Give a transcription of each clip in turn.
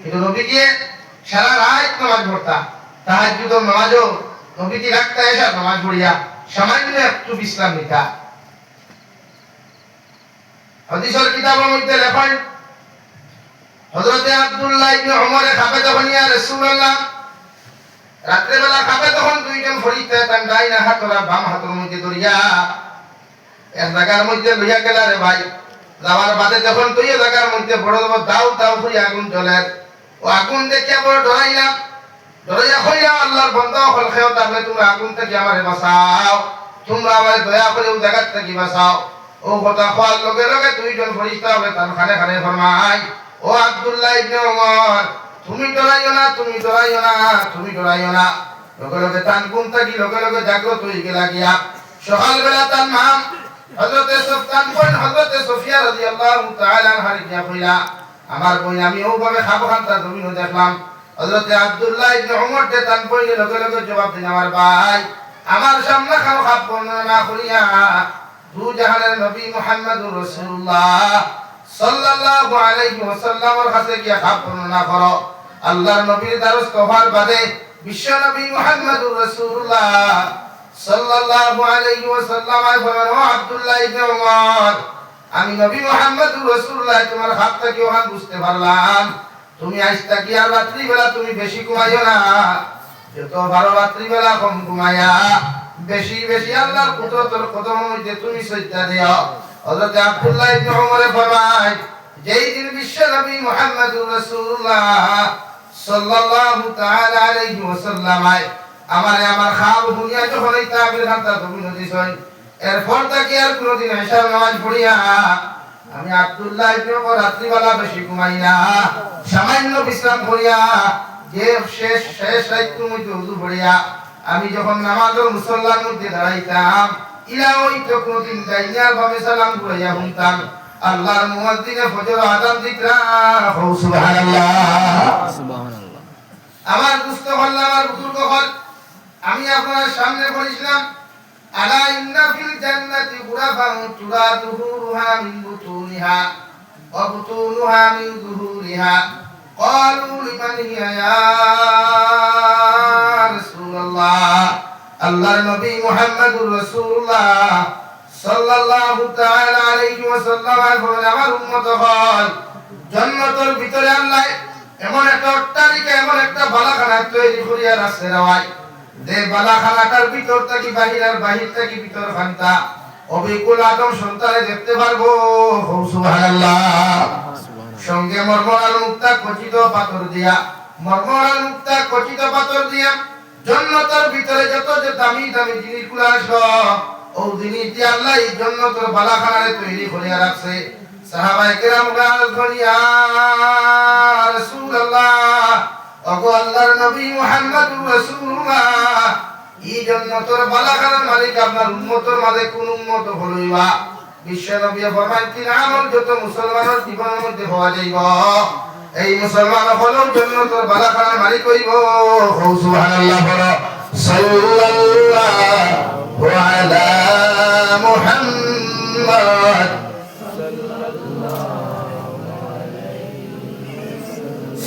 কিন্তু নবীজি সারা রাত নামাজ পড়তা। তাহাজ্জুদ নামাজও নবীজি রাখতা এসা নামাজ পড়িয়া সামান্য একটু বিশ্রাম নিতা। হাদিসের কিতাবের মধ্যে লেখেন, হযরতে আব্দুল্লাহ ইবনে ওমরে খাবে তখন ইয়া রাসূলুল্লাহ রাত্রে বেলা খাবে তখন দুইজন ফরিস্তা তার ডাইনা হাত বাম হাতের মধ্যে ধরিয়া এক জায়গার মধ্যে লইয়া গেলা রে ভাই যাওয়ার বাদে যখন তুই জায়গার মধ্যে বড় দেবো দাও দাও করে আগুন জ্বলের ও আগুন দেখিয়া বড় ডরাইলাম ডরাইয়া হইয়া আল্লাহর বন্ধ হল খেও তাহলে তুমি আগুন থেকে আমারে বাঁচাও। তোমরা আমার দয়া করে ও জায়গার থেকে বাঁচাও। ও কথা হওয়ার লগে লগে দুইজন ফরিস্তা হবে তার খানে খানে ফরমাই, ও আব্দুল্লাহ ইবনে ওমর, তুমি ডরাইও না, তুমি ডরাইও না, তুমি ডরাইও না। লগে লগে তান ঘুম থাকি লগে লগে জাগ্রত হয়ে গেলা গিয়া। সকালবেলা তার নাম হযরতে সুফয়ান কোন হযরতে সুফিয়া রাদিয়াল্লাহু তাআলা আনহা গিয়া কইলা আমার বই আমি ওভাবে খাব খান তার জমিন দেখলাম হযরতে আব্দুল্লাহ ইবনে ওমর যে তান বইলে লগে লগে জবাব দিন আমার ভাই, আমার সামনে খাও খাব বর্ণনা করিয়া। দু জাহানের নবী মুহাম্মদুর রাসূলুল্লাহ সাল্লাল্লাহু আলাইহি ওয়াসাল্লামের কাছে গিয়া খাব বর্ণনা করো। আল্লাহর নবীর দ্বারস্থ হওয়ার বাদে বিশ্ব নবী মুহাম্মদুর রাসূলুল্লাহ সাল্লাল্লাহু আলাইহি ওয়াসাল্লাম বলেন, ও আব্দুল্লাহ ইবনে আমি নবী মুহাম্মদুর রাসূলুল্লাহ, তোমার হাত থেকে ওখান বুঝতে পারলাম? তুমি আজটা কি আর রাত্রি বেলা তুমি বেশি ঘুমাইও না। যত বারো রাত্রি বেলা কম ঘুমাইয়া, বেশি বেশি আল্লাহর কুদরতের কদম মধ্যে তুমি সজ্জা দিও। হযরত আব্দুল্লাহ ইবনে ওমর ফরমায়, যেই দিন বিশ্ব নবী মুহাম্মদুর রাসূলুল্লাহ সাল্লাল্লাহু তাআলা আলাইহি ওয়াসাল্লাম আমারে আমার খাব দুনিয়া যখন এই তাবির খান্তা তুমি নদীস এরপর তাকে আর কোনোদিন এশার নামাজ পড়িয়া আমি আব্দুল্লাহ ইবনে ওমর রাত্রিবেলা বেশি ঘুমাই না। সামান্য বিশ্রাম করিয়া যে শেষ শেষ রাত্রির মধ্যে উজু পড়িয়া আমি যখন নামাজের মুসল্লার মধ্যে দাঁড়াইতাম ইলা ওই তো কোনোদিন যাইনার ভাবে সালাম ঘুরাইয়া শুনতাম আল্লাহর মুয়াজ্জিনে ফজর আযান দিকরা হো সুবহানাল্লাহ। আমার দুস্থ হল আমার বুজুর্গ হল আমি আপনার সামনে বলেছিলাম আলা ইন্না ফিল জান্নাতি গুরাফান তুরা দুহুরুহা মিন বুতুনিহা ওয়া বুতুনুহা মিন যুহুরিহা قالوا لمن هي يا رسول الله আল্লাহর নবী মুহাম্মদুর রাসূলুল্লাহ সাল্লাল্লাহু তাআলা আলাইহি ওয়াসাল্লাম বলেন আমার উম্মত হল জান্নাতের ভিতরে আল্লাহ এমন একটা অট্টালিকা এমন একটা বালাখানা তৈরি করিয়া রাখছে রাওয়াই যে বালাখানাটার ভিতর থেকে বাহির আর বাহির থেকে ভিতর খান্তা অবিকুল আদম সন্তানে দেখতে পারব। সঙ্গে মর্মরাল মুক্তা খচিত পাথর দিয়া মর্মরাল মুক্তা খচিত পাথর দিয়া জন্নতর ভিতরে যত যে দামি দামি জিনিসগুলো আসলো ও জিনিস দিয়ে আল্লাহ এই জন্নতর বালাখানারে তৈরি করিয়া রাখছে। সাহাবায়ে কেরাম গাল করিয়া রাসূলুল্লাহ ওগো আল্লাহর নবী মুহাম্মদুর রাসূলুল্লাহ, এই জন্য তোর বালাকার মালিক আপনার উম্মতের মাঝে কোন উম্মত হলইবা বিশ্ব নবী ফরমান তিন আমল যত মুসলমানের জীবনের মধ্যে হওয়া যাইব, এই মুসলমান হলো তোর বালাকার মালিক হইব। সুবহানাল্লাহ, বলো। সাল্লাল্লাহু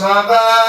Sabah.